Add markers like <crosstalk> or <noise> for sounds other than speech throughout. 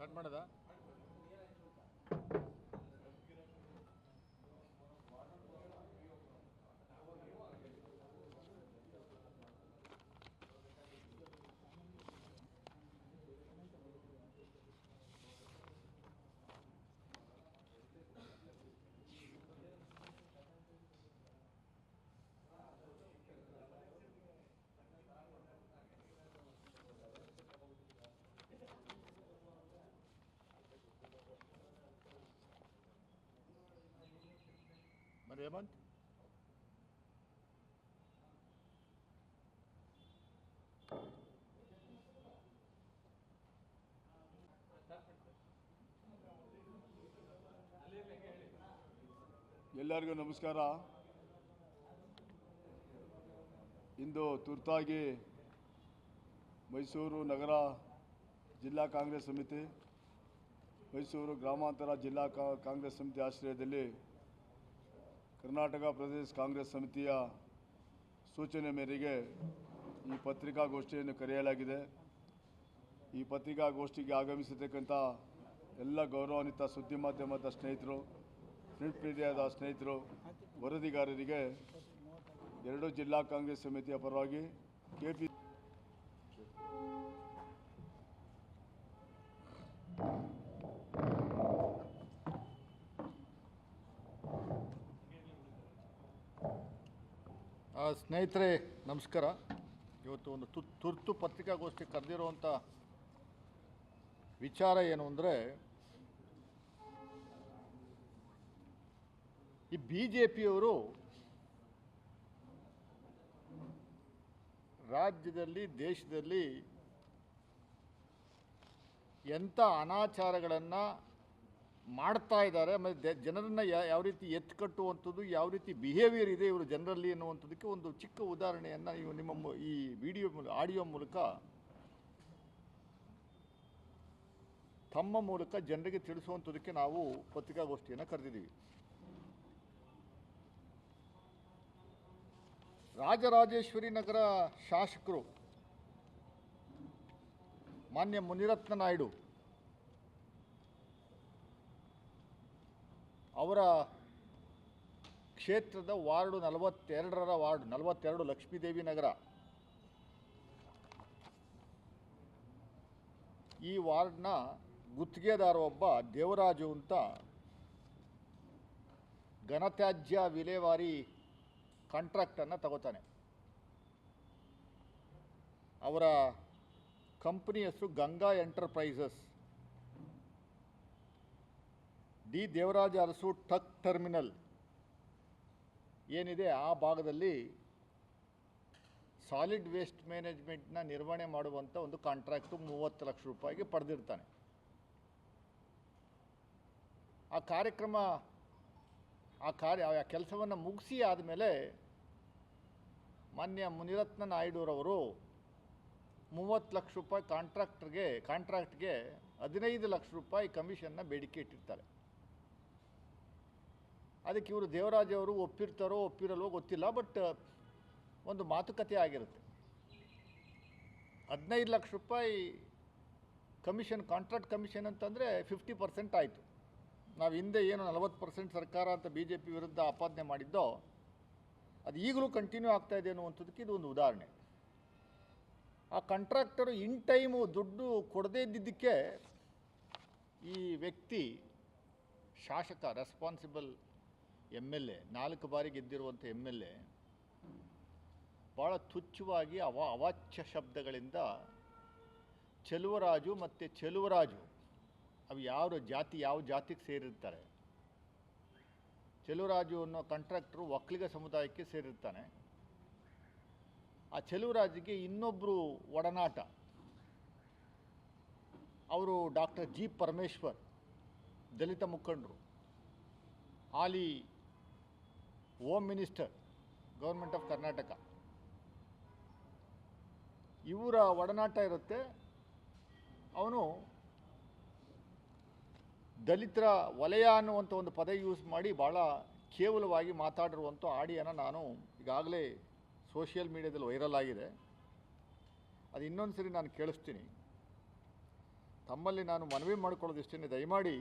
Start ಮಾಡೋದ? ಹೇಮಂತ್ ಎಲ್ಲರಿಗೂ ನಮಸ್ಕಾರ. ಇಂದು ತುರ್ತಾಗಿ ಮೈಸೂರು ನಗರ ಜಿಲ್ಲಾ ಕಾಂಗ್ರೆಸ್ ಸಮಿತಿ, ಮೈಸೂರು ಗ್ರಾಮಾಂತರ ಜಿಲ್ಲಾ ಕಾಂಗ್ರೆಸ್ ಸಮಿತಿ ಆಶ್ರಯದಲ್ಲಿ ಕರ್ನಾಟಕ ಪ್ರದೇಶ ಕಾಂಗ್ರೆಸ್ ಸಮಿತಿಯ ಸೂಚನೆ ಮೇರೆಗೆ ಈ ಪತ್ರಿಕಾಗೋಷ್ಠಿಯನ್ನು ಕರೆಯಲಾಗಿದೆ. ಈ ಪತ್ರಿಕಾಗೋಷ್ಠಿಗೆ ಆಗಮಿಸಿರ್ತಕ್ಕಂಥ ಎಲ್ಲ ಗೌರವಾನ್ವಿತ ಸುದ್ದಿ ಮಾಧ್ಯಮದ ಸ್ನೇಹಿತರು ಪ್ರಿಂಟ್ ಮೀಡಿಯಾದ ಸ್ನೇಹಿತರು, ವರದಿಗಾರರಿಗೆ ಎರಡು ಜಿಲ್ಲಾ ಕಾಂಗ್ರೆಸ್ ಸಮಿತಿಯ ಪರವಾಗಿ ಕೆಪಿ ಸ್ನೇಹಿತರೆ, ನಮಸ್ಕಾರ. ಇವತ್ತು ಒಂದು ತು ತುರ್ತು ಪತ್ರಿಕಾಗೋಷ್ಠಿ ಕರೆದಿರುವಂಥ ವಿಚಾರ ಏನು ಅಂದರೆ, ಈ ಬಿ ಜೆ ಪಿಯವರು ರಾಜ್ಯದಲ್ಲಿ, ದೇಶದಲ್ಲಿ ಎಂಥ ಅನಾಚಾರಗಳನ್ನು ಮಾಡ್ತಾ ಇದ್ದಾರೆ. ಆಮೇಲೆ ಜನರನ್ನು ಯಾವ ರೀತಿ ಎತ್ಕಟ್ಟುವಂಥದ್ದು, ಯಾವ ರೀತಿ ಬಿಹೇವಿಯರ್ ಇದೆ ಇವರು ಜನರಲ್ಲಿ ಅನ್ನುವಂಥದ್ದಕ್ಕೆ ಒಂದು ಚಿಕ್ಕ ಉದಾಹರಣೆಯನ್ನು ನೀವು ನಿಮ್ಮ ಈ ವಿಡಿಯೋ ಮೂಲ ಆಡಿಯೋ ಮೂಲಕ ತಮ್ಮ ಮೂಲಕ ಜನರಿಗೆ ತಿಳಿಸುವಂಥದ್ದಕ್ಕೆ ನಾವು ಪತ್ರಿಕಾಗೋಷ್ಠಿಯನ್ನು ಕರೆದಿದ್ದೀವಿ. ರಾಜರಾಜೇಶ್ವರಿ ನಗರ ಶಾಸಕರು ಮಾನ್ಯ ಮುನಿರತ್ನ ನಾಯ್ಡು ಅವರ ಕ್ಷೇತ್ರದ ವಾರ್ಡು ನಲವತ್ತೆರಡರ ವಾರ್ಡ್, ನಲವತ್ತೆರಡು ಲಕ್ಷ್ಮೀದೇವಿ ನಗರ. ಈ ವಾರ್ಡ್ನ ಗುತ್ತಿಗೆದಾರ ಒಬ್ಬ ದೇವರಾಜು ಅಂತ ಘನತ್ಯಾಜ್ಯ ವಿಲೇವಾರಿ ಕಾಂಟ್ರಾಕ್ಟನ್ನು ತಗೋತಾನೆ. ಅವರ ಕಂಪ್ನಿ ಹೆಸರು Ganga Enterprises. D Devaraja Arasu truck terminal ಏನಿದೆ ಆ ಭಾಗದಲ್ಲಿ ಸಾಲಿಡ್ ವೇಸ್ಟ್ ಮ್ಯಾನೇಜ್ಮೆಂಟ್ನ ನಿರ್ವಹಣೆ ಮಾಡುವಂಥ ಒಂದು ಕಾಂಟ್ರಾಕ್ಟು ಮೂವತ್ತು ಲಕ್ಷ ರೂಪಾಯಿಗೆ ಪಡೆದಿರ್ತಾನೆ. ಆ ಕಾರ್ಯಕ್ರಮ, ಆ ಕಾರ್ಯ, ಆ ಕೆಲಸವನ್ನು ಮುಗಿಸಿ ಆದಮೇಲೆ ಮಾನ್ಯ ಮುನಿರತ್ನ ನಾಯ್ಡುರವರು ಮೂವತ್ತು ಲಕ್ಷ ರೂಪಾಯಿ ಕಾಂಟ್ರಾಕ್ಟ್ರಿಗೆ ಕಾಂಟ್ರಾಕ್ಟ್ಗೆ ಹದಿನೈದು ಲಕ್ಷ ರೂಪಾಯಿ ಕಮಿಷನ್ನ ಬೇಡಿಕೆ ಇಟ್ಟಿರ್ತಾರೆ. ಅದಕ್ಕೆ ಇವರು ದೇವರಾಜ್ ಅವರು ಒಪ್ಪಿರ್ತಾರೋ ಒಪ್ಪಿರಲ್ವೋ ಗೊತ್ತಿಲ್ಲ, ಬಟ್ ಒಂದು ಮಾತುಕತೆ ಆಗಿರುತ್ತೆ. ಹದಿನೈದು ಲಕ್ಷ ರೂಪಾಯಿ ಕಮಿಷನ್, ಕಾಂಟ್ರಾಕ್ಟ್ ಕಮಿಷನ್ ಅಂತಂದರೆ ಫಿಫ್ಟಿ ಪರ್ಸೆಂಟ್ ಆಯಿತು. ನಾವು ಹಿಂದೆ ಏನು ನಲವತ್ತು ಪರ್ಸೆಂಟ್ ಸರ್ಕಾರ ಅಂತ ಬಿ ಜೆ ಪಿ ವಿರುದ್ಧ ಆಪಾದನೆ ಮಾಡಿದ್ದೋ, ಅದು ಈಗಲೂ ಕಂಟಿನ್ಯೂ ಆಗ್ತಾ ಇದೆ ಅನ್ನುವಂಥದ್ದಕ್ಕೆ ಇದು ಒಂದು ಉದಾಹರಣೆ. ಆ ಕಾಂಟ್ರಾಕ್ಟರು ಇನ್ ಟೈಮು ದುಡ್ಡು ಕೊಡದೇ ಇದ್ದಿದ್ದಕ್ಕೆ ಈ ವ್ಯಕ್ತಿ ಶಾಸಕ ರೆಸ್ಪಾನ್ಸಿಬಲ್ ಎಂ ಎಲ್ ಎ, ನಾಲ್ಕು ಬಾರಿ ಗೆದ್ದಿರುವಂಥ ಎಂ ಎಲ್ ಎ ಭಾಳ ತುಚ್ಛವಾಗಿ ಅವ ಅವಾಚ್ಯ ಶಬ್ದಗಳಿಂದ ಚೆಲುವರಾಜು ಮತ್ತು ಚೆಲುವರಾಜು, ಅವು ಯಾವ ಜಾತಿ ಯಾವ ಜಾತಿಗೆ ಸೇರಿರ್ತಾರೆ? ಚೆಲುವರಾಜು ಅನ್ನೋ ಕಾಂಟ್ರಾಕ್ಟ್ರು ಒಕ್ಕಲಿಗ ಸಮುದಾಯಕ್ಕೆ ಸೇರಿರ್ತಾನೆ. ಆ ಚೆಲುವರಾಜಿಗೆ ಇನ್ನೊಬ್ಬರು ಒಡನಾಟ, ಅವರು ಡಾಕ್ಟರ್ ಜಿ ಪರಮೇಶ್ವರ್, ದಲಿತ ಮುಖಂಡರು. ಹಾಲಿ home minister government of Karnataka ಇವರ ಒಡನಾಟ ಇರುತ್ತೆ. ಅವನು ದಲಿತರ ವಲಯ ಅನ್ನುವಂಥ ಒಂದು ಪದ ಯೂಸ್ ಮಾಡಿ ಭಾಳ ಕೇವಲವಾಗಿ ಮಾತಾಡಿರುವಂಥ ಆಡಿಯನ್ನು ನಾನು ಈಗಾಗಲೇ ಸೋಷಿಯಲ್ ಮೀಡಿಯಾದಲ್ಲಿ ವೈರಲ್ ಆಗಿದೆ. ಅದು ಇನ್ನೊಂದು ಸರಿ ನಾನು ಕೇಳಿಸ್ತೀನಿ. ತಮ್ಮಲ್ಲಿ ನಾನು ಮನವಿ ಮಾಡ್ಕೊಳ್ಳೋದಿಷ್ಟೇ ದಯಮಾಡಿ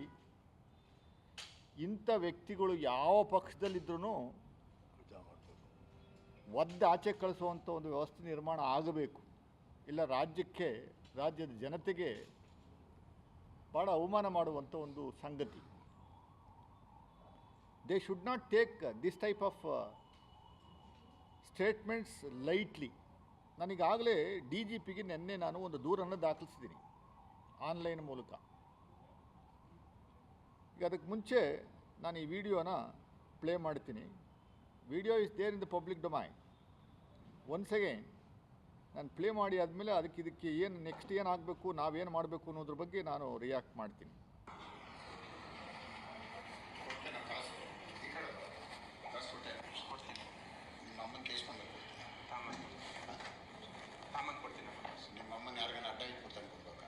ಇಂಥ ವ್ಯಕ್ತಿಗಳು ಯಾವ ಪಕ್ಷದಲ್ಲಿದ್ರೂ ಒದ್ದು ಆಚೆ ಕಳಿಸುವಂಥ ಒಂದು ವ್ಯವಸ್ಥೆ ನಿರ್ಮಾಣ ಆಗಬೇಕು. ಇಲ್ಲ ರಾಜ್ಯಕ್ಕೆ, ರಾಜ್ಯದ ಜನತೆಗೆ ಭಾಳ ಅವಮಾನ ಮಾಡುವಂಥ ಒಂದು ಸಂಗತಿ. They should not take this type of statements lightly ನನಗಾಗಲೇ D G ಪಿಗೆ ನಿನ್ನೆ ನಾನು ಒಂದು ದೂರನ್ನು ದಾಖಲಿಸಿದ್ದೀನಿ ಆನ್ಲೈನ್ ಮೂಲಕ. ಈಗ ಅದಕ್ಕೆ ಮುಂಚೆ ನಾನು ಈ ವಿಡಿಯೋನ ಪ್ಲೇ ಮಾಡ್ತೀನಿ. Video is there in the public domain once again ನಾನು ಪ್ಲೇ ಮಾಡಿ ಆದಮೇಲೆ ಅದಕ್ಕೆ ಇದಕ್ಕೆ ಏನು ನೆಕ್ಸ್ಟ್ ಏನು ಆಗಬೇಕು, ನಾವೇನು ಮಾಡಬೇಕು ಅನ್ನೋದ್ರ ಬಗ್ಗೆ ನಾನು ರಿಯಾಕ್ಟ್ ಮಾಡ್ತೀನಿ ಕೊಡ್ತೇನೆ ಕಾಸು ಈ ಕಡೆ ಬಾ. ಕಾಸು ಕೊಟ್ಟೆ ಕೊಡ್ತೀನಿ ನಿಮ್ಮ ಅಮ್ಮನ ಕೇಸ್ಕೊಂಡು ಕೊಡ್ತೀನಿ ಸಾಮಾನು ಕೊಡ್ತೀನಿ ನಿಮ್ಮ ಅಮ್ಮನ ಯಾರಿಗಾನ ಅಡ್ಡ ಇಟ್ಬಿಡ್ತಾನೆ ಕೊಡ್ಬೇಕಾ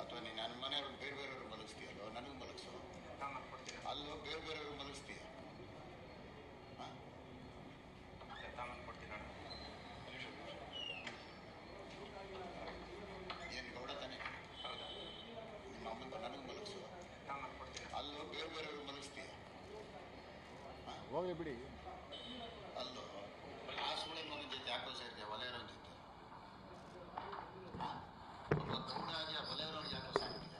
ಅಥವಾ ನೀನು ನನ್ನ ಮನೆಯವ್ರನ್ನ ಬೇರೆ ಬೇರೆಯವ್ರು ಮಲಗಿಸ್ತೀಯಲ್ಲೋ ನನಗೂ ಮಲಗಿಸೋ ಸಾಮಾನು ಕೊಡ್ತೀನಿ ಅಲ್ಲೋ ಬೇರೆ ಬೇರೆಯವ್ರು ಮಲಗಿಸ್ತೀಯ ಹಾಂ ಸಾಮಾನು ಕೊಡ್ತೀನಿ ಅಣ್ಣ ಏನು ಗೌಡ ತಾನೆ ಹೌದಾ ನಿಮ್ಮ ಅಮ್ಮನ ನನಗೂ ಮಲಗಿಸೋ ಸಾಮಾನು ಕೊಡ್ತೀನಿ ಅಲ್ಲೋ ಬೇರೆ ಬೇರೆಯವ್ರು ಮಲಗಿಸ್ತೀಯ ಹೋಗಲಿ ಬಿಡಿ ಅಲ್ಲೋ ಆ ಸುಳೆ ಮಗನ ಜೊತೆ ಯಾಕೋ ಸೇರಿದೆ ವಲಯರವನ ಜೊತೆ ಒಬ್ಬ ಗೌಡ ಆಗಿ ಆ ವಲಯರವನಿಗೆ ಯಾಕೋ ಸಾಕ್ತೀಯ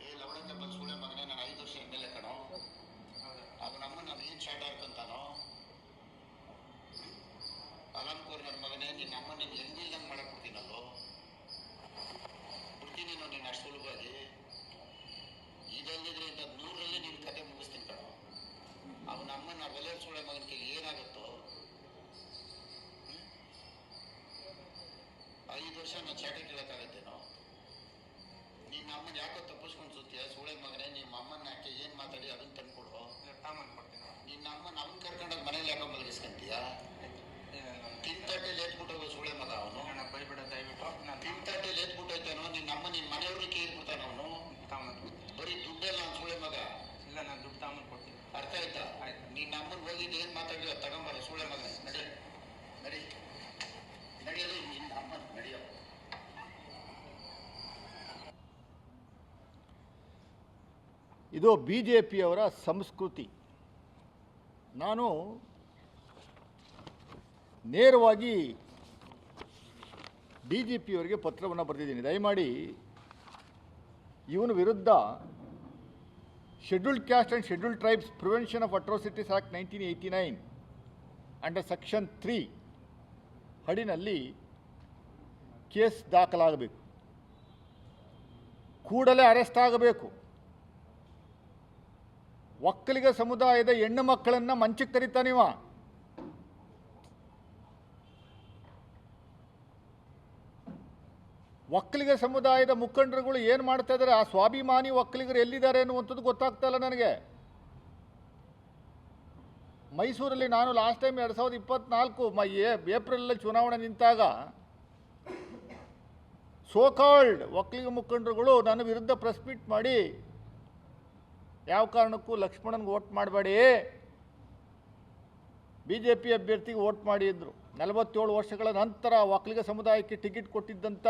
ಏ ಲವಣಕ್ಕೆ ಬಂದು ಸುಳೆ ಮಗನೇ ನಾನು ಐದು ವರ್ಷ ಎಂ ಎಲ್ ಎ ಕಣೋ ಹೌದಾ ಅವನ ಅಮ್ಮ ನಾನು ಏನು ಶಾಟ್ ಹಾಡ್ಕೊಂತಾನೋ ಅಲಂಕೋರ್ ನನ್ನ ಮಗನೇ ನಿನ್ನ ಅಮ್ಮ ನೀನು ಹೆಂಗಿಲ್ದಂಗೆ ಮಾಡಕ್ ಬಿಡ್ತೀನಲ್ಲೋ ಬಿಡ್ತೀನಿ ನೀನು ನೀನು ಅಷ್ಟು ಸುಲಭವಾಗಿ ಇದಲ್ಲದಿದ್ರೆ ಇಂಥ ನೂರರಲ್ಲಿ ನಿನ್ನ ಕತೆ ಮುಗಿಸ್ತೀನಿ ಕಣೋ ಅವನ ಅಮ್ಮನ ಒಲೆ ಸುಳೆ ಮಗನ ಕೈಲಿ ಏನಾಗುತ್ತೋ ಹ್ಮ್? ಐದು ವರ್ಷ ನಾನು ಚಾಟ ಕೇಳೋಕ್ಕಾಗತ್ತೇನೋ ನಿನ್ನ ಅಮ್ಮನ ಯಾಕೋ ತಪ್ಪಿಸ್ಕೊಂಡು ಸುತ್ತೀಯ ಸುಳೆ ಮಗನೇ ನಿಮ್ಮ ಅಮ್ಮನ ಯಾಕೆ ಏನು ಮಾತಾಡಿ ಅದನ್ನ ತಂದ್ಕೊಡು ಇಲ್ಲ ಸಾಮಾನು ನಮ್ಮ ಅವನ್ ಕರ್ಕೊಂಡೋಗಿ ಮನೇಲಿ ಯಾಕೋ ಮಲಗಿಸ್ಕೊಂತೀಯ? ನಾನು ತಿಂತಟ್ಟೆಲಿ ಎತ್ಬಿಟ್ಟು ಸುಳೆ ಮಗ ಅವನು. ಅಣ್ಣ ಬೈಬೇಡ ದಯವಿಟ್ಟು ನಾನು ತಿಂತಟ್ಟೆಲಿ ಎತ್ಬಿಟ್ಟು ಹೋಯ್ತಾನೋ ನಮ್ಮ ಅಮ್ಮ ನಿನ್ನ ಮನೆಯವ್ರಿಗೆ ಕೇಳ್ಬಿಡ್ತಾನ ಅವನು? ಬರೀ ದುಡ್ಡೆಲ್ಲ ಅವ್ನು ಸುಳೆ ಮಗ? ಇಲ್ಲ ನಾನು ದುಡ್ಡು ತಾಮನ್ ಕೊಡ್ತೀನಿ. ಅರ್ಥ ಆಯ್ತಾ? ಆಯ್ತು. ನಿನ್ನ ಅಮ್ಮನ ಹೋಗಿದ್ದು ಏನು ಮಾತಾಡಿದ ತಗೊಂಬರ ಸುಳೆ ಮಗ. ನಡಿ ನಡಿ. ನಡೆಯಲು ನಿನ್ನ ಅಮ್ಮನ ನಡೆಯೋ. ಇದು ಬಿ ಜೆ ಪಿಯವರ ಸಂಸ್ಕೃತಿ. ನಾನು ನೇರವಾಗಿ ಡಿ ಜಿ ಪಿಯವರಿಗೆ ಪತ್ರವನ್ನು ಬರೆದಿದ್ದೀನಿ. ದಯಮಾಡಿ ಇವನ ವಿರುದ್ಧ scheduled caste and scheduled tribes prevention of atrocities act nineteen eighty nine under section three ಅಡಿನಲ್ಲಿ case ದಾಖಲಾಗಬೇಕು. ಕೂಡಲೇ ಅರೆಸ್ಟ್ ಆಗಬೇಕು. ಒಕ್ಕಲಿಗ ಸಮುದಾಯದ ಹೆಣ್ಣು ಮಕ್ಕಳನ್ನು ಮಂಚಕ್ಕೆ ತರೀತಾನಿವ ಒಕ್ಕಲಿಗ ಸಮುದಾಯದ ಮುಖಂಡರುಗಳು ಏನು ಮಾಡ್ತಾ ಇದ್ದಾರೆ ಆ ಸ್ವಾಭಿಮಾನಿ ಒಕ್ಕಲಿಗರು ಎಲ್ಲಿದ್ದಾರೆ ಅನ್ನುವಂಥದ್ದು ಗೊತ್ತಾಗ್ತಾ ಇಲ್ಲ ನನಗೆ. ಮೈಸೂರಲ್ಲಿ ನಾನು ಲಾಸ್ಟ್ ಟೈಮ್ ಎರಡು ಸಾವಿರದ ಇಪ್ಪತ್ನಾಲ್ಕು ಮ ಏಪ್ರಿಲಲ್ಲಿ ಚುನಾವಣೆ ನಿಂತಾಗ ಸೋಕಾಲ್ಡ್ ಒಕ್ಕಲಿಗ ಮುಖಂಡರುಗಳು ನನ್ನ ವಿರುದ್ಧ ಪ್ರೆಸ್ ಮೀಟ್ ಮಾಡಿ ಯಾವ ಕಾರಣಕ್ಕೂ ಲಕ್ಷ್ಮಣನ್ಗೆ ವೋಟ್ ಮಾಡಬೇಡಿ. ಬಿ ಜೆ ಪಿ ಅಭ್ಯರ್ಥಿಗೆ ವೋಟ್ ಮಾಡಿ ಅಂದರು ನಲವತ್ತೇಳು ವರ್ಷಗಳ ನಂತರ ಒಕ್ಕಲಿಗ ಸಮುದಾಯಕ್ಕೆ ಟಿಕೆಟ್ ಕೊಟ್ಟಿದ್ದಂಥ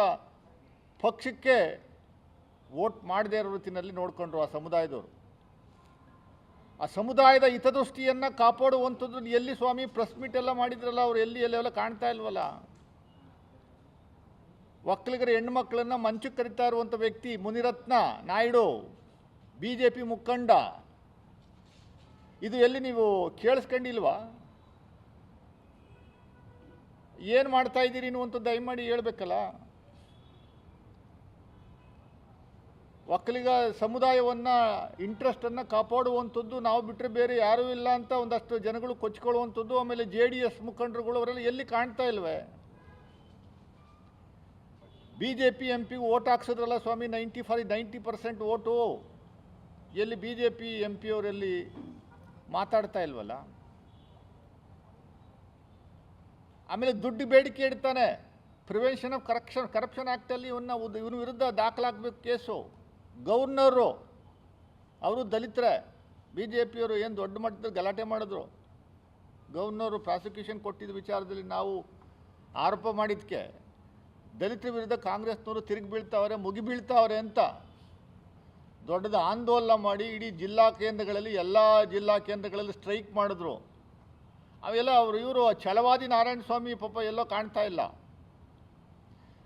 ಪಕ್ಷಕ್ಕೆ ವೋಟ್ ಮಾಡದೇ ಇರೋ ರೀತಿಯಲ್ಲಿ ನೋಡಿಕೊಂಡ್ರು ಆ ಸಮುದಾಯದವರು. ಆ ಸಮುದಾಯದ ಹಿತದೃಷ್ಟಿಯನ್ನು ಕಾಪಾಡುವಂಥದ್ದು ಎಲ್ಲಿ ಸ್ವಾಮಿ? ಪ್ರೆಸ್ ಮೀಟ್ ಎಲ್ಲ ಮಾಡಿದ್ರಲ್ಲ ಅವ್ರು, ಎಲ್ಲಿ ಎಲ್ಲೆಲ್ಲ ಕಾಣ್ತಾ ಇಲ್ವಲ್ಲ? ಒಕ್ಕಲಿಗರ ಹೆಣ್ಮಕ್ಳನ್ನು ಮಂಚಕ್ಕೆ ಕರಿತಾ ಇರುವಂಥ ವ್ಯಕ್ತಿ Muniratna Naidu. B J P ಮುಖಂಡ. ಇದು ಎಲ್ಲಿ ನೀವು ಕೇಳಿಸ್ಕೊಂಡಿಲ್ವಾ? ಏನು ಮಾಡ್ತಾ ಇದ್ದೀರಿ ಅನ್ನುವಂಥ ದಯಮಾಡಿ ಹೇಳ್ಬೇಕಲ್ಲ. ಒಕ್ಕಲಿಗ ಸಮುದಾಯವನ್ನು ಇಂಟ್ರೆಸ್ಟನ್ನು ಕಾಪಾಡುವಂಥದ್ದು ನಾವು ಬಿಟ್ಟರೆ ಬೇರೆ ಯಾರೂ ಇಲ್ಲ ಅಂತ ಒಂದಷ್ಟು ಜನಗಳು ಕೊಚ್ಕೊಳ್ಳುವಂಥದ್ದು, ಆಮೇಲೆ ಜೆ ಡಿ ಎಸ್ ಮುಖಂಡರುಗಳು ಅವರೆಲ್ಲ ಎಲ್ಲಿ ಕಾಣ್ತಾ ಇಲ್ವೇ? ಬಿ ಜೆ ಪಿ ಎಂ ಪಿಗೆ ಓಟ್ ಹಾಕ್ಸಿದ್ರಲ್ಲ ಸ್ವಾಮಿ ninety four ninety percent vote. ಎಲ್ಲಿ B J P M P ಅವರೆಲ್ಲಿ ಮಾತಾಡ್ತಾ ಇಲ್ವಲ್ಲ? ಆಮೇಲೆ ದುಡ್ಡು ಬೇಡಿಕೆ ಇಡ್ತಾನೆ. ಪ್ರಿವೆನ್ಷನ್ ಆಫ್ ಕರಪ್ಷನ್ ಕರಪ್ಷನ್ ಆ್ಯಕ್ಟಲ್ಲಿ ಇವನ್ನ ಇವನ ವಿರುದ್ಧ ದಾಖಲಾಗಬೇಕು ಕೇಸು. ಗವರ್ನರು ಅವರು ದಲಿತರೇ. ಬಿ ಜೆ ಪಿಯವರು ಏನು ದೊಡ್ಡ ಮಟ್ಟದಲ್ಲಿ ಗಲಾಟೆ ಮಾಡಿದ್ರು? ಗವರ್ನರು ಪ್ರಾಸಿಕ್ಯೂಷನ್ ಕೊಟ್ಟಿದ್ದ ವಿಚಾರದಲ್ಲಿ ನಾವು ಆರೋಪ ಮಾಡಿದ್ದಕ್ಕೆ ದಲಿತರ ವಿರುದ್ಧ ಕಾಂಗ್ರೆಸ್ನವರು ತಿರುಗಿ ಬೀಳ್ತಾವ್ರೆ, ಮುಗಿ ಬೀಳ್ತಾವ್ರೆ ಅಂತ. ದೊಡ್ಡದು ಆಂದೋಲನ ಮಾಡಿ ಇಡೀ ಜಿಲ್ಲಾ ಕೇಂದ್ರಗಳಲ್ಲಿ, ಎಲ್ಲ ಜಿಲ್ಲಾ ಕೇಂದ್ರಗಳಲ್ಲಿ ಸ್ಟ್ರೈಕ್ ಮಾಡಿದ್ರು. ಅವೆಲ್ಲ ಅವರು, ಇವರು ಛಲವಾದಿ ನಾರಾಯಣ ಸ್ವಾಮಿ ಪಾಪ ಎಲ್ಲೋ ಕಾಣ್ತಾ ಇಲ್ಲ.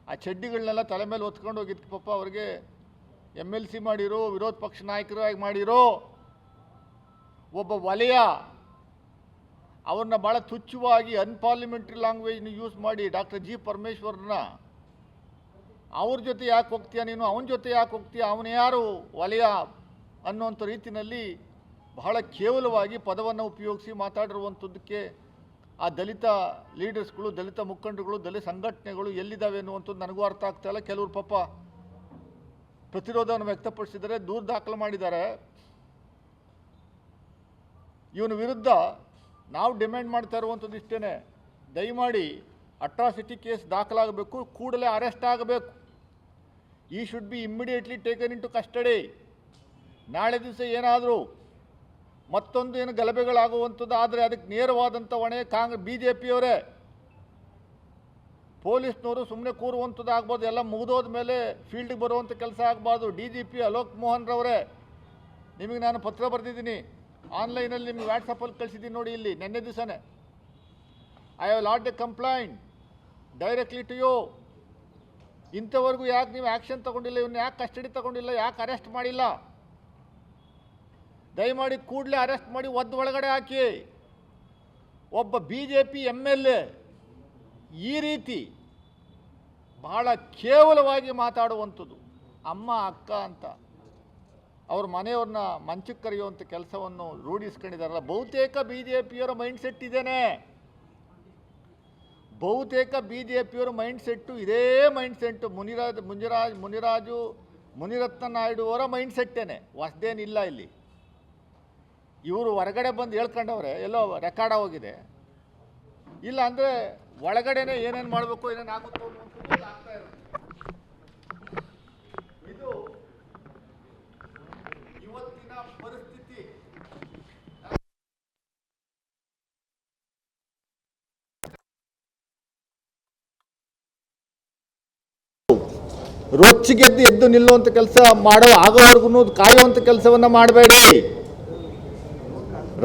ಆ ಚಡ್ಡಿಗಳನ್ನೆಲ್ಲ ತಲೆ ಮೇಲೆ ಹೊತ್ಕೊಂಡು ಹೋಗಿತ್ತು ಪಾಪ ಅವ್ರಿಗೆ ಎಂ ಎಲ್ ಸಿ ಮಾಡಿರೋ, ವಿರೋಧ ಪಕ್ಷ ನಾಯಕರಾಗಿ ಮಾಡಿರೋ ಒಬ್ಬ ವಲಯ ಅವ್ರನ್ನ ಭಾಳ ತುಚ್ಛವಾಗಿ ಅನ್ಪಾರ್ಲಿಮೆಂಟ್ರಿ ಲ್ಯಾಂಗ್ವೇಜ್ನ ಯೂಸ್ ಮಾಡಿ ಡಾಕ್ಟರ್ ಜಿ ಪರಮೇಶ್ವರ್ನ ಅವ್ರ ಜೊತೆ ಯಾಕೆ ಹೋಗ್ತೀಯ ನೀನು? ಅವನ ಜೊತೆ ಯಾಕೆ ಹೋಗ್ತೀಯ? ಅವನು ಯಾರು? ವಲಯ ಅನ್ನುವಂಥ ರೀತಿಯಲ್ಲಿ ಬಹಳ ಕೇವಲವಾಗಿ ಪದವನ್ನು ಉಪಯೋಗಿಸಿ ಮಾತಾಡಿರುವಂಥದ್ದಕ್ಕೆ ಆ ದಲಿತ ಲೀಡರ್ಸ್ಗಳು, ದಲಿತ ಮುಖಂಡರುಗಳು, ದಲಿತ ಸಂಘಟನೆಗಳು ಎಲ್ಲಿದ್ದಾವೆ ಅನ್ನುವಂಥದ್ದು ನನಗೂ ಅರ್ಥ ಆಗ್ತಾ ಕೆಲವರು ಪಾಪ ಪ್ರತಿರೋಧವನ್ನು ವ್ಯಕ್ತಪಡಿಸಿದರೆ ದೂರು ದಾಖಲು ಮಾಡಿದ್ದಾರೆ. ಇವನ ವಿರುದ್ಧ ನಾವು ಡಿಮ್ಯಾಂಡ್ ಮಾಡ್ತಾ ಇರುವಂಥದ್ದು ಇಷ್ಟೇ ದಯಮಾಡಿ ಅಟ್ರಾಸಿಟಿ ಕೇಸ್ ದಾಖಲಾಗಬೇಕು, ಕೂಡಲೇ ಅರೆಸ್ಟ್ ಆಗಬೇಕು. He should be immediately taken into custody ನಾಳೆ ದಿವಸ ಏನಾದರೂ ಮತ್ತೊಂದು ಏನು ಗಲಭೆಗಳಾಗುವಂಥದ್ದು ಆದರೆ ಅದಕ್ಕೆ ನೇರವಾದಂಥ ಹೊಣೆ ಕಾಂಗ್ರೆಸ್ ಬಿ ಜೆ ಪಿಯವರೇ ಪೊಲೀಸ್ನವರು ಸುಮ್ಮನೆ ಕೂರುವಂಥದ್ದು ಆಗ್ಬೋದು, ಎಲ್ಲ ಮುಗಿದೋದ ಮೇಲೆ ಫೀಲ್ಡ್ಗೆ ಬರುವಂಥ ಕೆಲಸ ಆಗಬಾರ್ದು. D G P Alok Mohan ರವರೇ, ನಿಮಗೆ ನಾನು ಪತ್ರ ಬರೆದಿದ್ದೀನಿ. ಆನ್ಲೈನಲ್ಲಿ ನಿಮಗೆ ವಾಟ್ಸಪ್ಪಲ್ಲಿ ಕಳಿಸಿದ್ದೀನಿ ನೋಡಿ ಇಲ್ಲಿ, ನಿನ್ನೆ ದಿವಸನೇ. I have lot a complaint directly to you ಇಂಥವರೆಗೂ ಯಾಕೆ ನೀವು ಆ್ಯಕ್ಷನ್ ತೊಗೊಂಡಿಲ್ಲ? ಇವನ್ನ ಯಾಕೆ ಕಸ್ಟಡಿ ತೊಗೊಂಡಿಲ್ಲ? ಯಾಕೆ ಅರೆಸ್ಟ್ ಮಾಡಿಲ್ಲ? ದಯಮಾಡಿ ಕೂಡಲೇ ಅರೆಸ್ಟ್ ಮಾಡಿ ಒದ್ದು ಒಳಗಡೆ ಹಾಕಿ. ಒಬ್ಬ B J P M L A ಈ ರೀತಿ ಬಹಳ ಕೇವಲವಾಗಿ ಮಾತಾಡುವಂಥದ್ದು. ಅಮ್ಮ, ಅಕ್ಕ ಅಂತ. ಅವ್ರ ಮನೆಯವ್ರನ್ನ ಮಂಚಕ್ಕೆ ಕರೆಯುವಂಥ ಕೆಲಸವನ್ನು ರೂಢಿಸ್ಕೊಂಡಿದ್ದಾರಲ್ಲ. ಬಹುತೇಕ ಬಿ ಜೆ ಪಿಯವರ ಮೈಂಡ್ ಸೆಟ್ ಇದೇನೆ. ಬಹುತೇಕ ಬಿ ಜೆ ಪಿಯವರ ಮೈಂಡ್ ಸೆಟ್ಟು ಇದೇ ಮೈಂಡ್ ಸೆಟ್ಟು ಮುನಿರಾಜ್ ಮುನಿರಾಜ್, ಮುನಿರಾಜು, ಮುನಿರತ್ನ ನಾಯ್ಡು ಅವರ ಮೈಂಡ್ ಸೆಟ್ಟೇನೆ ಹೊಸದೇನಿಲ್ಲ ಇಲ್ಲಿ. ಇವರು ಹೊರಗಡೆ ಬಂದು ಹೇಳ್ಕೊಂಡವ್ರೆ, ಎಲ್ಲೋ ರೆಕಾರ್ಡ್ ಹೋಗಿದೆ ಇಲ್ಲ ಅಂದರೆ ಒಳಗಡೆನೆ ಏನೇನು ಮಾಡಬೇಕು, ಏನೇನು ಆಗುತ್ತೋ ಅನ್ನುವಂಥದ್ದು ಆಗ್ತಾ ಇರುತ್ತೆ ಇದು ಇವತ್ತಿನ ಪರಿಸ್ಥಿತಿ ರೊಚ್ಚಿಗೆದ್ದು ಎದ್ದು ನಿಲ್ಲುವಂಥ ಕೆಲಸ ಮಾಡೋ ಆಗೋವರೆಗೂ ಕಾಯುವಂಥ ಕೆಲಸವನ್ನು ಮಾಡಬೇಡಿ.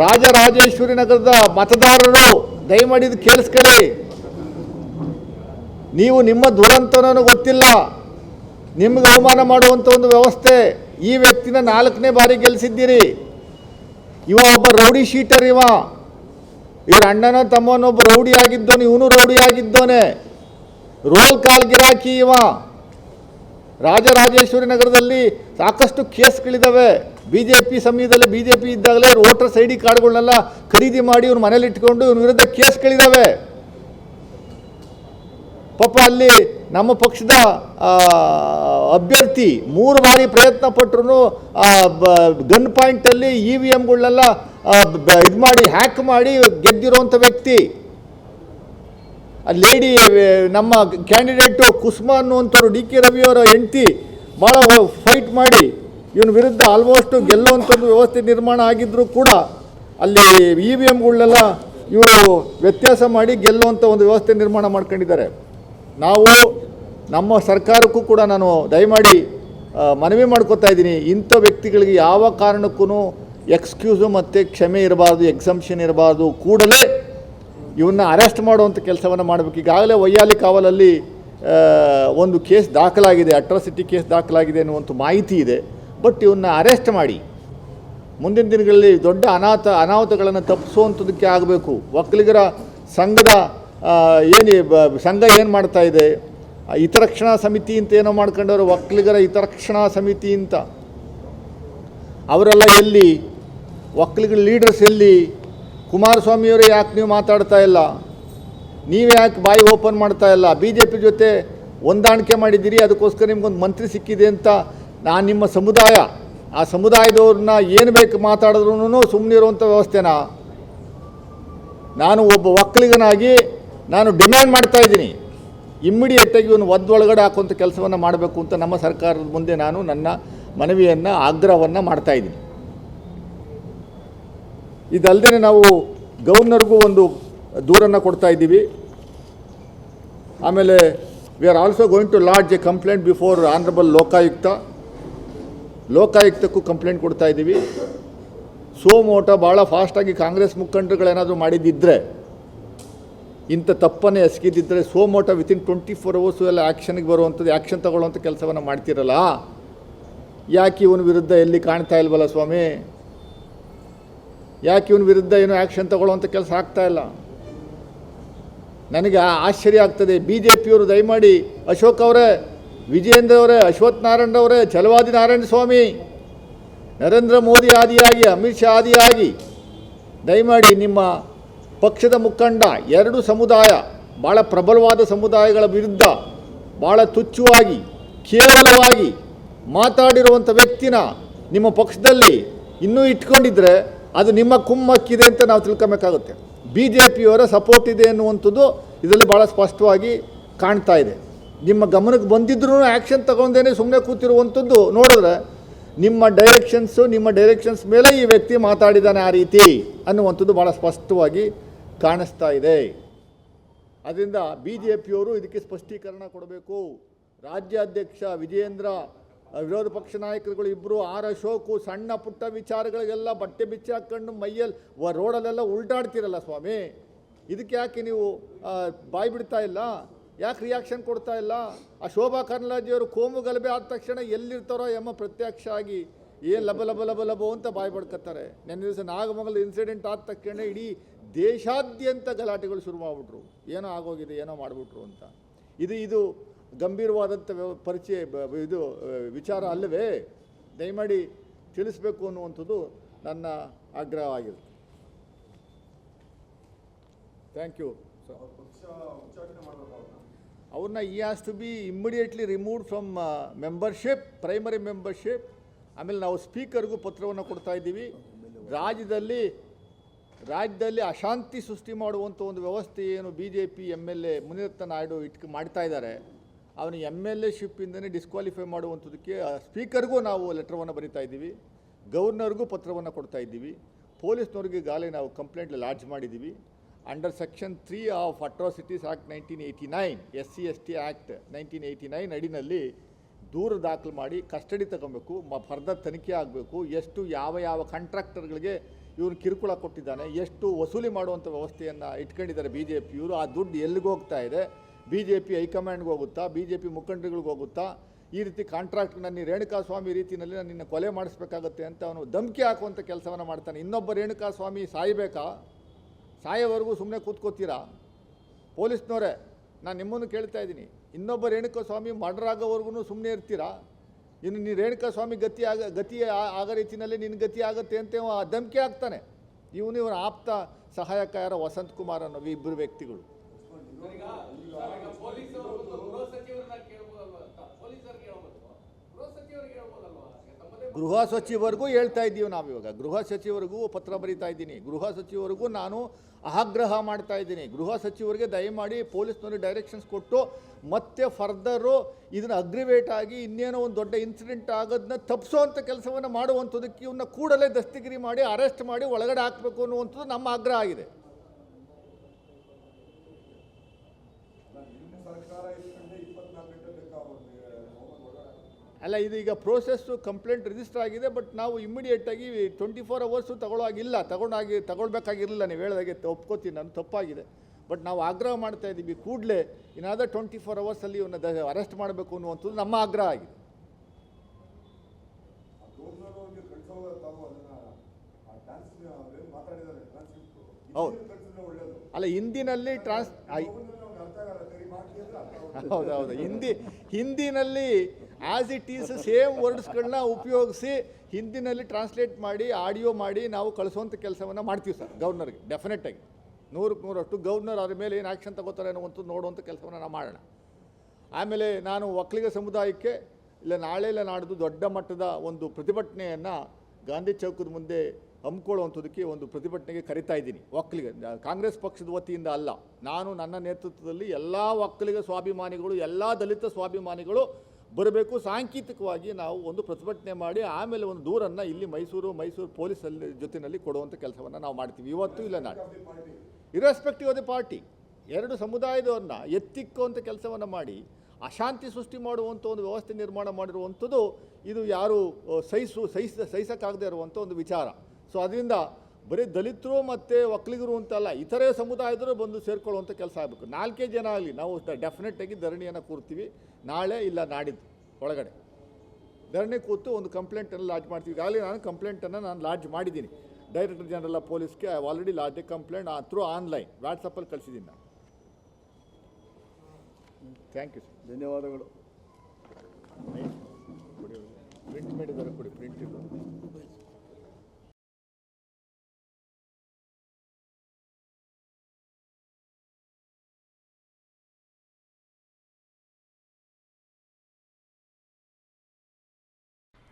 ರಾಜರಾಜೇಶ್ವರಿ ನಗರದ ಮತದಾರರು ದಯಮಾಡಿ ಇದು ಕೇಳಿಸ್ಕೊಳ್ಳಿ. ನೀವು ನಿಮ್ಮ ದುರಂತನೂ ಗೊತ್ತಿಲ್ಲ. ನಿಮ್ಗೆ ಅವಮಾನ ಮಾಡುವಂಥ ಒಂದು ವ್ಯವಸ್ಥೆ ಈ ವ್ಯಕ್ತಿನ ನಾಲ್ಕನೇ ಬಾರಿ ಗೆಲ್ಲಿಸಿದ್ದೀರಿ ಇವ ಒಬ್ಬ ರೌಡಿ ಶೀಟರ್ ಇವ. ಇವ್ರ ಅಣ್ಣನ ತಮ್ಮನೊಬ್ಬ ರೌಡಿ ಆಗಿದ್ದೋನು ಇವನು ರೌಡಿ ಆಗಿದ್ದೋನೆ ರೋಲ್ ಕಾಲ್ ಗಿರಾಕಿ ಇವ. ರಾಜರಾಜೇಶ್ವರಿ ನಗರದಲ್ಲಿ ಸಾಕಷ್ಟು ಕೇಸ್ಗಳಿದ್ದಾವೆ ಬಿ ಜೆ ಪಿ ಸಮಯದಲ್ಲಿ ಬಿ ಜೆ ಪಿ ಇದ್ದಾಗಲೇ ವೋಟರ್ಸ್ ಐ ಡಿ ಕಾರ್ಡ್ಗಳನ್ನೆಲ್ಲ ಖರೀದಿ ಮಾಡಿ ಇವ್ರ ಮನೇಲಿ ಇಟ್ಕೊಂಡು ಇವ್ರ ವಿರುದ್ಧ ಕೇಸ್ಗಳಿದ್ದಾವೆ ಪಾಪ ಅಲ್ಲಿ ನಮ್ಮ ಪಕ್ಷದ ಅಭ್ಯರ್ಥಿ ಮೂರು ಬಾರಿ ಪ್ರಯತ್ನ ಪಟ್ಟರು ಗನ್ ಪಾಯಿಂಟಲ್ಲಿ ಇ ವಿ ಎಮ್ಗಳನ್ನೆಲ್ಲ ಇದು ಮಾಡಿ ಹ್ಯಾಕ್ ಮಾಡಿ ಗೆದ್ದಿರೋಂಥ ವ್ಯಕ್ತಿ. ಲೇಡಿ ನಮ್ಮ ಕ್ಯಾಂಡಿಡೇಟು ಕುಸುಮಾ ಅನ್ನುವಂಥವ್ರು ಡಿ ಕೆ ರವಿಯವರ ಹೆಂಡತಿ ಭಾಳ ಫೈಟ್ ಮಾಡಿ, ಇವನ ವಿರುದ್ಧ ಆಲ್ಮೋಸ್ಟು ಗೆಲ್ಲುವಂಥದ್ದು ವ್ಯವಸ್ಥೆ ನಿರ್ಮಾಣ ಆಗಿದ್ದರೂ ಕೂಡ ಅಲ್ಲಿ ಇ ವಿ ಎಮ್ಗಳನ್ನೆಲ್ಲ ಇವರು ವ್ಯತ್ಯಾಸ ಮಾಡಿ ಗೆಲ್ಲುವಂಥ ಒಂದು ವ್ಯವಸ್ಥೆ ನಿರ್ಮಾಣ ಮಾಡ್ಕೊಂಡಿದ್ದಾರೆ. ನಾವು ನಮ್ಮ ಸರ್ಕಾರಕ್ಕೂ ಕೂಡ ನಾನು ದಯಮಾಡಿ ಮನವಿ ಮಾಡ್ಕೋತಾ ಇದ್ದೀನಿ. ಇಂಥ ವ್ಯಕ್ತಿಗಳಿಗೆ ಯಾವ ಕಾರಣಕ್ಕೂ ಎಕ್ಸ್ಕ್ಯೂಸು ಮತ್ತು ಕ್ಷಮೆ ಇರಬಾರ್ದು ಎಕ್ಸಂಪ್ಷನ್ ಇರಬಾರ್ದು. ಕೂಡಲೇ ಇವನ್ನ ಅರೆಸ್ಟ್ ಮಾಡುವಂಥ ಕೆಲಸವನ್ನು ಮಾಡಬೇಕು. ಈಗಾಗಲೇ ವೈಯಾಲಿ ಕಾವಲಲ್ಲಿ ಒಂದು ಕೇಸ್ ದಾಖಲಾಗಿದೆ, ಅಟ್ರಾಸಿಟಿ ಕೇಸ್ ದಾಖಲಾಗಿದೆ ಅನ್ನುವಂಥ ಮಾಹಿತಿ ಇದೆ. ಬಟ್ ಇವನ್ನ ಅರೆಸ್ಟ್ ಮಾಡಿ. ಮುಂದಿನ ದಿನಗಳಲ್ಲಿ ದೊಡ್ಡ ಅನಾಥ, ಅನಾಹುತಗಳನ್ನು ತಪ್ಪಿಸುವಂಥದ್ದಕ್ಕೆ ಆಗಬೇಕು. ಒಕ್ಕಲಿಗರ ಸಂಘದ ಏನು ಸಂಘ ಏನು ಮಾಡ್ತಾ ಇದೆ? ಹಿತರಕ್ಷಣಾ ಸಮಿತಿ ಅಂತ ಏನೋ ಮಾಡ್ಕೊಂಡವರು, ಒಕ್ಕಲಿಗರ ಹಿತರಕ್ಷಣಾ ಸಮಿತಿ ಅಂತ. ಅವರೆಲ್ಲ ಎಲ್ಲಿ, ಒಕ್ಕಲಿಗರ ಲೀಡರ್ಸ್ ಎಲ್ಲಿ ಕುಮಾರಸ್ವಾಮಿಯವರೇ ಯಾಕೆ ನೀವು ಮಾತಾಡ್ತಾ ಇಲ್ಲ? ನೀವು ಯಾಕೆ ಬಾಯಿ ಓಪನ್ ಮಾಡ್ತಾ ಇಲ್ಲ? ಬಿ ಜೆ ಪಿ ಜೊತೆ ಹೊಂದಾಣಿಕೆ ಮಾಡಿದ್ದೀರಿ, ಅದಕ್ಕೋಸ್ಕರ ನಿಮ್ಗೊಂದು ಮಂತ್ರಿ ಸಿಕ್ಕಿದೆ ಅಂತ ನಾನು ನಿಮ್ಮ ಸಮುದಾಯ. ಆ ಸಮುದಾಯದವ್ರನ್ನ ಏನು ಬೇಕು ಮಾತಾಡಿದ್ರೂ ಸುಮ್ಮನೆ ಇರುವಂಥ ವ್ಯವಸ್ಥೆನಾ? ನಾನು ಒಬ್ಬ ಒಕ್ಕಲಿಗನಾಗಿ ನಾನು ಡಿಮ್ಯಾಂಡ್ ಮಾಡ್ತಾ ಇದ್ದೀನಿ. ಇಮ್ಮಿಡಿಯೇಟಾಗಿ ಇವನು ಒದ್ದೊಳಗಡೆ ಹಾಕುವಂಥ ಕೆಲಸವನ್ನು ಮಾಡಬೇಕು ಅಂತ ನಮ್ಮ ಸರ್ಕಾರದ ಮುಂದೆ ನಾನು ನನ್ನ ಮನವಿಯನ್ನು, ಆಗ್ರಹವನ್ನು ಮಾಡ್ತಾ ಇದ್ದೀನಿ. ಇದಲ್ಲದೆ ನಾವು ಗವರ್ನರ್ಗೂ ಒಂದು ದೂರನ್ನು ಕೊಡ್ತಾ ಇದ್ದೀವಿ. ಆಮೇಲೆ we are also going to lodge a complaint before honourable Lokayukta. ಲೋಕಾಯುಕ್ತಕ್ಕೂ complaint ಕೊಡ್ತಾ ಇದ್ದೀವಿ. ಸೋಮೋಟ ಭಾಳ ಫಾಸ್ಟಾಗಿ ಕಾಂಗ್ರೆಸ್ ಮುಖಂಡರುಗಳೇನಾದರೂ ಮಾಡಿದ್ದಿದ್ದರೆ ಇಂಥ ತಪ್ಪನ್ನೇ ಎಸಗಿದ್ದಿದ್ದರೆ suo motu within twenty four hours ಎಲ್ಲ ಆ್ಯಕ್ಷನ್ಗೆ ಬರುವಂಥದ್ದು ಆ್ಯಕ್ಷನ್ ತಗೊಳ್ಳುವಂಥ ಕೆಲಸವನ್ನು ಮಾಡ್ತಿರಲ್ಲ? ಯಾಕೆ ಇವನ ವಿರುದ್ಧ ಎಲ್ಲಿ ಕಾಣ್ತಾ ಇಲ್ವಲ್ಲ ಸ್ವಾಮಿ? ಯಾಕೆ ಇವನ ವಿರುದ್ಧ ಏನು ಆ್ಯಕ್ಷನ್ ತಗೊಳ್ಳುವಂಥ ಕೆಲಸ ಆಗ್ತಾ ಇಲ್ಲ? ನನಗೆ ಆಶ್ಚರ್ಯ ಆಗ್ತದೆ. ಬಿ ಜೆ ಪಿಯವರು ದಯಮಾಡಿ ಅಶೋಕ್ ಅವರೇ, ವಿಜಯೇಂದ್ರ ಅವರೇ, ಅಶ್ವಥ್ ನಾರಾಯಣ ಅವರೇ, ಛಲವಾದಿ ನಾರಾಯಣ ಸ್ವಾಮಿ, ನರೇಂದ್ರ ಮೋದಿ ಆದಿಯಾಗಿ, ಅಮಿತ್ ಶಾ ಆದಿಯಾಗಿ, ದಯಮಾಡಿ ನಿಮ್ಮ ಪಕ್ಷದ ಮುಖಂಡ, ಎರಡು ಸಮುದಾಯ ಭಾಳ ಪ್ರಬಲವಾದ ಸಮುದಾಯಗಳ ವಿರುದ್ಧ ಭಾಳ ತುಚ್ಚುವಾಗಿ ಕೇವಲವಾಗಿ ಮಾತಾಡಿರುವಂಥ ವ್ಯಕ್ತಿನ ನಿಮ್ಮ ಪಕ್ಷದಲ್ಲಿ ಇನ್ನೂ ಇಟ್ಕೊಂಡಿದ್ರೆ ಅದು ನಿಮ್ಮ ಕುಮ್ಮಕ್ಕಿದೆ ಅಂತ ನಾವು ತಿಳ್ಕೊಬೇಕಾಗುತ್ತೆ. ಬಿ ಜೆ ಪಿಯವರ ಸಪೋರ್ಟ್ ಇದೆ ಅನ್ನುವಂಥದ್ದು ಇದರಲ್ಲಿ ಭಾಳ ಸ್ಪಷ್ಟವಾಗಿ ಕಾಣ್ತಾ ಇದೆ. ನಿಮ್ಮ ಗಮನಕ್ಕೆ ಬಂದಿದ್ರೂ ಆ್ಯಕ್ಷನ್ ತಗೊಂಡೇನೆ ಸುಮ್ಮನೆ ಕೂತಿರುವಂಥದ್ದು ನೋಡಿದ್ರೆ ನಿಮ್ಮ ಡೈರೆಕ್ಷನ್ಸು ನಿಮ್ಮ ಡೈರೆಕ್ಷನ್ಸ್ ಮೇಲೆ ಈ ವ್ಯಕ್ತಿ ಮಾತಾಡಿದ್ದಾನೆ ಆ ರೀತಿ ಅನ್ನುವಂಥದ್ದು ಭಾಳ ಸ್ಪಷ್ಟವಾಗಿ ಕಾಣಿಸ್ತಾ ಇದೆ. ಅದರಿಂದ ಬಿ ಜೆ ಪಿಯವರು ಇದಕ್ಕೆ ಸ್ಪಷ್ಟೀಕರಣ ಕೊಡಬೇಕು. ರಾಜ್ಯಾಧ್ಯಕ್ಷ ವಿಜಯೇಂದ್ರ ವಿರೋಧ ಪಕ್ಷ ನಾಯಕರುಗಳು ಇಬ್ಬರು ಆರ ಅಶೋಕು ಸಣ್ಣ ಪುಟ್ಟ ವಿಚಾರಗಳಿಗೆಲ್ಲ ಬಟ್ಟೆ ಬಿಚ್ಚಿ ಹಾಕ್ಕೊಂಡು ಮೈಯಲ್ಲಿ ವ ರೋಡಲ್ಲೆಲ್ಲ ಉಲ್ಟಾಡ್ತೀರಲ್ಲ ಸ್ವಾಮಿ? ಇದಕ್ಕೆ ಯಾಕೆ ನೀವು ಬಾಯಿ ಬಿಡ್ತಾ ಇಲ್ಲ? ಯಾಕೆ ರಿಯಾಕ್ಷನ್ ಕೊಡ್ತಾ ಇಲ್ಲ? ಆ ಶೋಭಾ ಕರ್ನಾಜಿಯವರು ಕೋಮು ಗಲಭೆ ಆದ ತಕ್ಷಣ ಎಲ್ಲಿರ್ತಾರೋ ಎಂಬ ಪ್ರತ್ಯಕ್ಷ ಆಗಿ ಏನು ಲಬ ಲಬ ಲಬ ಲಬೋ ಅಂತ ಬಾಯಿ ಬಡ್ಕತ್ತಾರೆ. ನೆನ್ನೆ ದಿವಸ ನಾಗಮಂಗಲ ಇನ್ಸಿಡೆಂಟ್ ಆದ ತಕ್ಷಣ ಇಡೀ ದೇಶಾದ್ಯಂತ ಗಲಾಟೆಗಳು ಶುರು ಮಾಡಿಬಿಟ್ರು ಏನೋ ಆಗೋಗಿದೆ, ಏನೋ ಮಾಡಿಬಿಟ್ರು ಅಂತ. ಇದು ಇದು ಗಂಭೀರವಾದಂಥ ವ್ಯವ ಪರಿಚಯ ಇದು ವಿಚಾರ ಅಲ್ಲವೇ? ದಯಮಾಡಿ ತಿಳಿಸ್ಬೇಕು ಅನ್ನುವಂಥದ್ದು ನನ್ನ ಆಗ್ರಹವಾಗಿರುತ್ತೆ. ಥ್ಯಾಂಕ್ ಯು ಅವ್ರನ್ನ? He has to be immediately removed from membership primary membership ಆಮೇಲೆ ನಾವು ಸ್ಪೀಕರ್ಗೂ ಪತ್ರವನ್ನು ಕೊಡ್ತಾ ಇದ್ದೀವಿ. ರಾಜ್ಯದಲ್ಲಿ ರಾಜ್ಯದಲ್ಲಿ ಅಶಾಂತಿ ಸೃಷ್ಟಿ ಮಾಡುವಂಥ ಒಂದು ವ್ಯವಸ್ಥೆ ಏನು B J P M L A Muniratna Naidu ಇಟ್ಕ ಮಾಡ್ತಾ ಇದ್ದಾರೆ. ಅವನು ಎಂ ಎಲ್ ಎ ಶಿಪ್ಪಿಂದನೇ ಡಿಸ್ಕ್ವಾಲಿಫೈ ಮಾಡುವಂಥದಕ್ಕೆ ಸ್ಪೀಕರ್ಗೂ ನಾವು ಲೆಟ್ರವನ್ನು ಬರಿತಾ ಇದ್ದೀವಿ, ಗವರ್ನರ್ಗೂ ಪತ್ರವನ್ನು ಕೊಡ್ತಾ ಇದ್ದೀವಿ, ಪೊಲೀಸ್ನವ್ರಿಗೆ ಗಾಲೆ ನಾವು ಕಂಪ್ಲೇಂಟ್ ಲಾಡ್ಜ್ ಮಾಡಿದ್ದೀವಿ. Under section three of atrocities act nineteen eighty nine S C S T act nineteen eighty nine ಅಡಿನಲ್ಲಿ ದೂರು ದಾಖಲು ಮಾಡಿ ಕಸ್ಟಡಿ ತಗೊಬೇಕು, ಮ ಫರ್ದರ್ ತನಿಖೆ ಆಗಬೇಕು, ಎಷ್ಟು, ಯಾವ ಯಾವ ಕಾಂಟ್ರಾಕ್ಟರ್ಗಳಿಗೆ ಇವನು ಕಿರುಕುಳ ಕೊಟ್ಟಿದ್ದಾನೆ, ಎಷ್ಟು ವಸೂಲಿ ಮಾಡುವಂಥ ವ್ಯವಸ್ಥೆಯನ್ನು ಇಟ್ಕೊಂಡಿದ್ದಾರೆ ಬಿ ಜೆ ಪಿಯವರು ಆ ದುಡ್ಡು ಎಲ್ಲಿಗೆ ಹೋಗ್ತಾ ಇದೆ ಬಿ ಜೆ ಪಿ ಹೈಕಮಾಂಡ್ಗೆ ಹೋಗುತ್ತಾ ಬಿ ಜೆ ಪಿ ಮುಖಂಡರುಗಳಿಗೆ ಹೋಗುತ್ತಾ, ಈ ರೀತಿ ಕಾಂಟ್ರಾಕ್ಟ್ ನನ್ನ ರೇಣುಕಾಸ್ವಾಮಿ ರೀತಿಯಲ್ಲಿ ನಾನು ನಿನ್ನ ಕೊಲೆ ಮಾಡಿಸ್ಬೇಕಾಗತ್ತೆ ಅಂತ ಅವನು ಧಮಕಿ ಹಾಕುವಂಥ ಕೆಲಸವನ್ನು ಮಾಡ್ತಾನೆ. ಇನ್ನೊಬ್ಬ ರೇಣುಕಾಸ್ವಾಮಿ ಸಾಯಬೇಕಾ? ಸಾಯೋವರೆಗೂ ಸುಮ್ಮನೆ ಕೂತ್ಕೋತೀರಾ? ಪೊಲೀಸ್ನವರೇ, ನಾನು ನಿಮ್ಮನ್ನು ಕೇಳ್ತಾ ಇದ್ದೀನಿ. ಇನ್ನೊಬ್ಬ ರೇಣುಕಾಸ್ವಾಮಿ ಮರ್ಡರ್ ಆಗೋವರೆಗೂ ಸುಮ್ಮನೆ ಇರ್ತೀರಾ? ಇನ್ನು ನೀನು ರೇಣುಕಾಸ್ವಾಮಿ ಗತಿ ಆಗ, ಗತಿ ಆಗೋ ರೀತಿಯಲ್ಲಿ ನಿನ್ನ ಗತಿ ಆಗುತ್ತೆ ಅಂತ ಧಮಕಿ ಹಾಕ್ತಾನೆ. ಇವನು ಇವನ ಆಪ್ತ ಸಹಾಯಕ ಯಾರೋ ವಸಂತ್ ಕುಮಾರ್ ಅನ್ನೋ ಇಬ್ಬರು ವ್ಯಕ್ತಿಗಳು. ಗೃಹ ಸಚಿವರಿಗೂ ಹೇಳ್ತಾ ಇದ್ದೀವಿ ನಾವು ಇವಾಗ. ಗೃಹ ಸಚಿವರಿಗೂ ಪತ್ರ ಬರೀತಾ ಇದ್ದೀನಿ. ಗೃಹ ಸಚಿವರಿಗೂ ನಾನು ಆಗ್ರಹ ಮಾಡ್ತಾ ಇದ್ದೀನಿ. ಗೃಹ ಸಚಿವರಿಗೆ ದಯಮಾಡಿ ಪೊಲೀಸ್ನವ್ರಿಗೆ ಡೈರೆಕ್ಷನ್ಸ್ ಕೊಟ್ಟು ಮತ್ತೆ ಫರ್ದರು ಇದನ್ನು ಅಗ್ರಿವೇಟ್ ಆಗಿ ಇನ್ನೇನೋ ಒಂದು ದೊಡ್ಡ ಇನ್ಸಿಡೆಂಟ್ ಆಗೋದನ್ನ ತಪ್ಪಿಸೋವಂಥ ಕೆಲಸವನ್ನು ಮಾಡುವಂಥದ್ದಕ್ಕೆ ಇವನ್ನ ಕೂಡಲೇ ದಸ್ತಿಗಿರಿ ಮಾಡಿ ಅರೆಸ್ಟ್ ಮಾಡಿ ಒಳಗಡೆ ಹಾಕಬೇಕು ಅನ್ನುವಂಥದ್ದು ನಮ್ಮ ಆಗ್ರಹ ಆಗಿದೆ. ಅಲ್ಲ ಇದು ಈಗ ಪ್ರೋಸೆಸ್ಸು ಕಂಪ್ಲೇಂಟ್ ರಿಜಿಸ್ಟರ್ ಆಗಿದೆ ಬಟ್ ನಾವು ಇಮ್ಮಿಡಿಯೇಟಾಗಿ ಟ್ವೆಂಟಿ ಫೋರ್ ಅವರ್ಸು ತಗೊಳ್ಳೋಗಿಲ್ಲ ತಗೊಂಡಾಗಿ ತಗೊಳ್ಬೇಕಾಗಿರಲಿಲ್ಲ. ನೀವು ಹೇಳಿದಾಗೆ ಒಪ್ಕೋತೀನಿ ನಾನು ತಪ್ಪಾಗಿದೆ. ಬಟ್ ನಾವು ಆಗ್ರಹ ಮಾಡ್ತಾ ಇದ್ದೀವಿ ಕೂಡಲೇ ಏನಾದರೂ ಟ್ವೆಂಟಿ ಫೋರ್ ಅವರ್ಸಲ್ಲಿ ಇವನ್ನ ಅರೆಸ್ಟ್ ಮಾಡಬೇಕು ಅನ್ನುವಂಥದ್ದು ನಮ್ಮ ಆಗ್ರಹ ಆಗಿದೆ. ಹೌದು. ಅಲ್ಲ ಹಿಂದಿನಲ್ಲಿ ಟ್ರಾನ್ಸ್ <laughs> ಹೌದೌದು. ಹಿಂದಿ ಹಿಂದಿನಲ್ಲಿ ಆ್ಯಸ್ ಇಟ್ ಈಸ್ ಸೇಮ್ ವರ್ಡ್ಸ್ಗಳನ್ನ ಉಪಯೋಗಿಸಿ ಹಿಂದಿನಲ್ಲಿ ಟ್ರಾನ್ಸ್ಲೇಟ್ ಮಾಡಿ ಆಡಿಯೋ ಮಾಡಿ ನಾವು ಕಳಿಸುವಂಥ ಕೆಲಸವನ್ನು ಮಾಡ್ತೀವಿ ಸರ್ ಗವರ್ನರ್ಗೆ ಡೆಫಿನೆಟಾಗಿ ನೂರಕ್ಕೆ ನೂರಷ್ಟು ಗವರ್ನರ್ ಅದ್ರ ಮೇಲೆ ಏನು ಆ್ಯಕ್ಷನ್ ತಗೋತಾರೆ ಅನ್ನುವಂಥದ್ದು ನೋಡುವಂಥ ಕೆಲಸವನ್ನು ನಾವು ಮಾಡೋಣ. ಆಮೇಲೆ ನಾನು ಒಕ್ಕಲಿಗ ಸಮುದಾಯಕ್ಕೆ, ಇಲ್ಲ ನಾಳೆ ಇಲ್ಲ ನಾಡಿದ್ದು ದೊಡ್ಡ ಮಟ್ಟದ ಒಂದು ಪ್ರತಿಭಟನೆಯನ್ನು ಗಾಂಧಿ ಚೌಕದ ಮುಂದೆ ಹಮ್ಮಿಕೊಳ್ಳುವಂಥದ್ದಕ್ಕೆ ಒಂದು ಪ್ರತಿಭಟನೆಗೆ ಕರಿತಾ ಇದ್ದೀನಿ, ಒಕ್ಕಲಿಗ. ಕಾಂಗ್ರೆಸ್ ಪಕ್ಷದ ವತಿಯಿಂದ ಅಲ್ಲ, ನಾನು ನನ್ನ ನೇತೃತ್ವದಲ್ಲಿ ಎಲ್ಲ ಒಕ್ಕಲಿಗ ಸ್ವಾಭಿಮಾನಿಗಳು, ಎಲ್ಲ ದಲಿತ ಸ್ವಾಭಿಮಾನಿಗಳು ಬರಬೇಕು. ಸಾಂಕೇತಿಕವಾಗಿ ನಾವು ಒಂದು ಪ್ರತಿಭಟನೆ ಮಾಡಿ ಆಮೇಲೆ ಒಂದು ದೂರನ್ನು ಇಲ್ಲಿ ಮೈಸೂರು ಮೈಸೂರು ಪೊಲೀಸಲ್ಲಿ ಜೊತೆಯಲ್ಲಿ ಕೊಡುವಂಥ ಕೆಲಸವನ್ನು ನಾವು ಮಾಡ್ತೀವಿ. ಇವತ್ತು ಇಲ್ಲ ನಾಳೆ. ಇರೆಸ್ಪೆಕ್ಟಿವ್ ಆಫ್ ದಿ ಪಾರ್ಟಿ ಎರಡು ಸಮುದಾಯದವ್ರನ್ನ ಎತ್ತಿಕ್ಕುವಂಥ ಕೆಲಸವನ್ನು ಮಾಡಿ, ಅಶಾಂತಿ ಸೃಷ್ಟಿ ಮಾಡುವಂಥ ಒಂದು ವ್ಯವಸ್ಥೆ ನಿರ್ಮಾಣ ಮಾಡಿರುವಂಥದ್ದು ಇದು ಯಾರು ಸಹಿಸು, ಸಹಿಸ, ಸಹಿಸೋಕ್ಕಾಗದೇ ಇರುವಂಥ ಒಂದು ವಿಚಾರ. ಸೊ ಅದರಿಂದ ಬರೀ ದಲಿತರು ಮತ್ತು ಒಕ್ಕಲಿಗರು ಅಂತಲ್ಲ ಇತರೆ ಸಮುದಾಯದರು ಬಂದು ಸೇರಿಕೊಳ್ಳುವಂಥ ಕೆಲಸ ಆಗಬೇಕು. ನಾಲ್ಕೇ ಜನ ಆಗಲಿ, ನಾವು ಡೆಫಿನೆಟಾಗಿ ಧರಣಿಯನ್ನು ಕೂರ್ತೀವಿ. ನಾಳೆ ಇಲ್ಲ ನಾಡಿದ್ದು ಒಳಗಡೆ. ಧರಣಿ ಕೂತು ಒಂದು ಕಂಪ್ಲೇಂಟನ್ನು ಲಾಡ್ಜ್ ಮಾಡ್ತೀವಿ. ಈಗಾಗಲೇ ನಾನು ಕಂಪ್ಲೇಂಟನ್ನು ನಾನು ಲಾಡ್ಜ್ ಮಾಡಿದ್ದೀನಿ. Director general of ಪೊಲೀಸ್ಗೆ I already lodge complaint complaint through online ವಾಟ್ಸಪ್ಪಲ್ಲಿ ಕಳಿಸಿದ್ದೀನಿ ನಾನು. ಥ್ಯಾಂಕ್ ಯು ಸರ್ ಧನ್ಯವಾದಗಳು. ಪ್ರಿಂಟ್ ಮಾಡಿದ್ದಾರೆ ಕೊಡಿ ಪ್ರಿಂಟ್ ಇಲ್ಲ